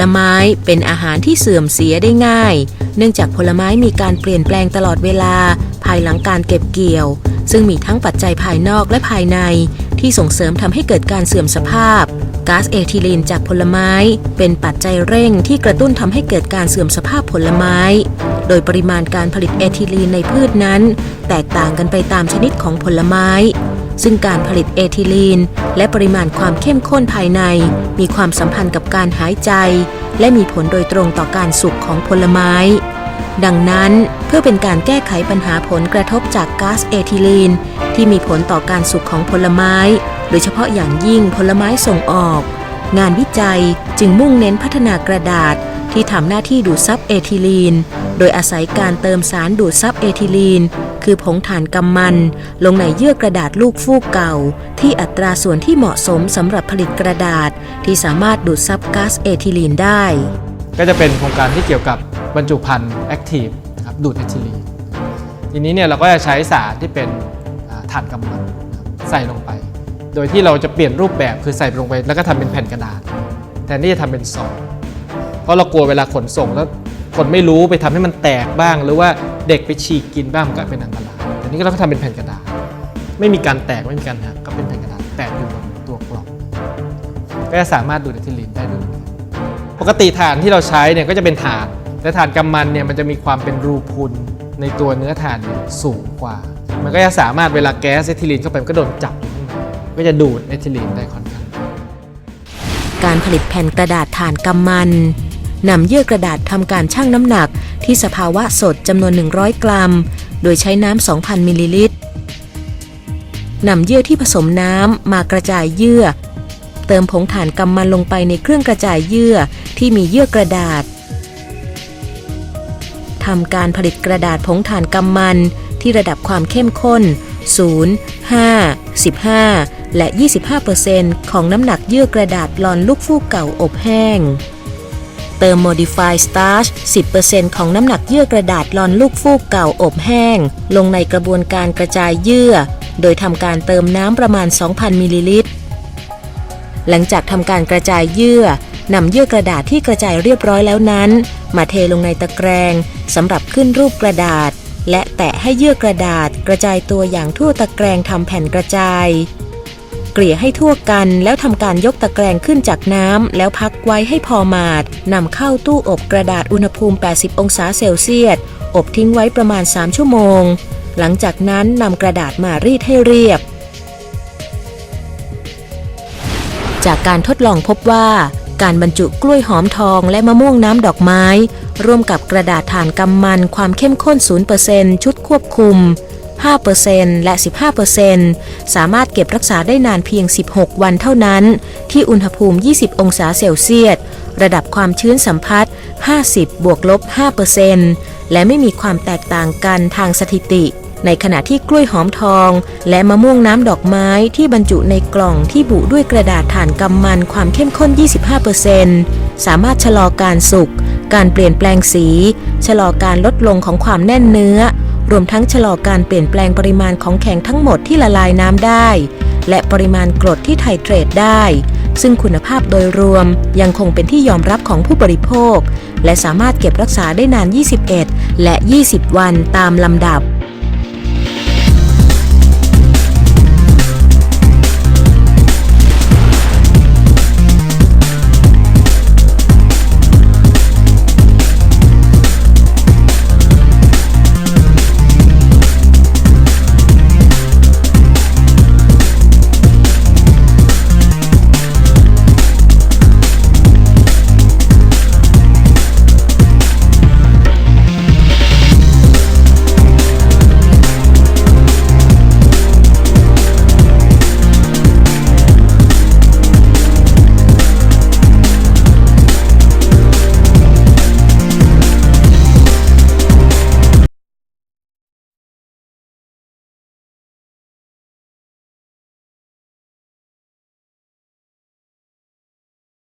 ลไม้เป็นอาหารที่เสื่อมเสียได้ง่าย เนื่องจากผลไม้มีการเปลี่ยนแปลงตลอดเวลา ภายหลังการเก็บเกี่ยว ซึ่งมีทั้งปัจจัยภายนอกและภายใน ที่ส่งเสริมทำให้เกิดการเสื่อมสภาพก๊าซเอทิลีนจากผลไม้ เป็นปัจจัยเร่งที่กระตุ้นทำให้เกิดการเสื่อมสภาพผลไม้ โดยปริมาณการผลิตเอทิลีนในพืชนั้น แตกต่างกันไปตามชนิดของผลไม้ ซึ่งการผลิตเอทิลีน และปริมาณความเข้มข้นภายใน มีความสัมพันธ์กับการหายใจ และมีผลโดยตรงต่อการสุกของผลไม้ ดังนั้นเพื่อเป็นการแก้ไขปัญหาผลกระทบจากก๊าซเอทิลีน ที่มีผลต่อการสุกของผลไม้ โดยเฉพาะอย่างยิ่งผลไม้ส่งออก งานวิจัยจึงมุ่งเน้นพัฒนากระดาษที่ทำหน้าที่ดูดซับเอทิลีน โดยอาศัยการเติมสารดูดซับเอทิลีน คือผงถ่านกำมัน ลงในเยื่อกระดาษลูกฟูกเก่า ที่อัตราส่วนที่เหมาะสมสำหรับผลิตกระดาษ ที่สามารถดูดซับก๊าซเอทิลีนได้ ก็จะเป็นโครงการที่เกี่ยวกับบรรจุภัณฑ์แอคทีฟนะครับดูดเอทิลีน ทีนี้เนี่ยเราก็จะใช้สารที่เป็นอ่าถ่านกำมันใส่ลงไป โดยที่เราจะเปลี่ยนรูปแบบคือใส่ลงไป แล้วก็ทำเป็นแผ่นกระดาษ แทนที่จะทำเป็นซองเพราะเรากลัวเวลาขนส่งแล้วคนไม่รู้ไปทำให้มันแตกบ้าง หรือว่าเด็กไปฉีกกินบ้างมันก็เป็นอันตรายแต่นี้เราก็ทำเป็นแผ่นกระดาษ ไม่มีการแตกไม่มีการหักก็เป็นแผ่นกระดาษแปะอยู่บนตัวกล่องก็จะสามารถดูดเอทิลีนได้ด้วยปกติถ่านที่เราใช้เนี่ยก็จะเป็นถ่านแต่ถ่านกำมันเนี่ยมันจะมีความเป็นรูพุนในตัวเนื้อถ่านสูงกว่า มันก็จะสามารถเวลาแก๊สเอทิลีนเข้าไปมันก็โดนจับอยู่ ก็จะดูดเอทิลีนได้ค่อนข้างการผลิตแผ่นกระดาษถ่านกำมันนำเยื่อกระดาษทำการชั่งน้ำหนักที่สภาวะสดจำนวน 100 กรัม โดยใช้น้ำ 2,000 มิลลิลิตรนำเยื่อที่ผสมน้ำมากระจายเยื่อ เติมผงถ่านกำมันลงไปในเครื่องกระจายเยื่อที่มีเยื่อกระดาษทำการผลิตกระดาษผงถ่านกำมันที่ระดับความเข้มข้น 0 5 15 และ 25%ของน้ำหนักเยื่อกระดาษลอนลูกฟูกเก่าอบแห้ง เติม Modify Starch 10%ของน้ำหนักเยื่อกระดาษลอนลูกฟูกเก่าอบแห้ง ลงในกระบวนการกระจายเยื่อ โดยทำการเติมน้ำประมาณ 2,000 มิลลิลิตร หลังจากทำการกระจายเยื่อนำเยื่อกระดาษที่กระจายเรียบร้อยแล้วนั้น มาเทลงในตะแกรงสำหรับขึ้นรูปกระดาษ และแตะให้เยื่อกระดาษกระจายตัวอย่างทั่วตะแกรงทำแผ่นกระจาย เกลี่ยให้ทั่วกันแล้วทำการยกตะแกรงขึ้นจากน้ำแล้วพักไว้ให้พอมาดนำเข้าตู้อบกระดาษอุณหภูมิ 80 องศาเซลเซียส อบทิ้งไว้ประมาณ 3 ชั่วโมง หลังจากนั้นนำกระดาษมารีดให้เรียบ จากการทดลองพบว่า การบรรจุกล้วยหอมทองและมะม่วงน้ำดอกไม้ ร่วมกับกระดาษถ่านกำมันความเข้มข้น 0%ชุดควบคุม 5%และ 15%สามารถเก็บรักษาได้นานเพียง 16 วันเท่านั้น ที่อุณหภูมิ 20 องศาเซลเซียส ระดับความชื้นสัมผัส 50 บวกลบ 5%และไม่มีความแตกต่างกันทางสถิติ ในขณะที่กล้วยหอมทอง และมะม่วงน้ำดอกไม้ที่บรรจุในกล่องที่บุด้วยกระดาษถ่านกำมันความเข้มข้น 25%สามารถชะลอการสุก การเปลี่ยนแปลงสี ชะลอการลดลงของความแน่นเนื้อ รวมทั้งชะลอการเปลี่ยนแปลงปริมาณของแข็งทั้งหมดที่ละลายน้ำได้ และปริมาณกรดที่ไทเทรตได้ ซึ่งคุณภาพโดยรวมยังคงเป็นที่ยอมรับของผู้บริโภค และสามารถเก็บรักษาได้นาน 21 และ 20 วันตามลำดับ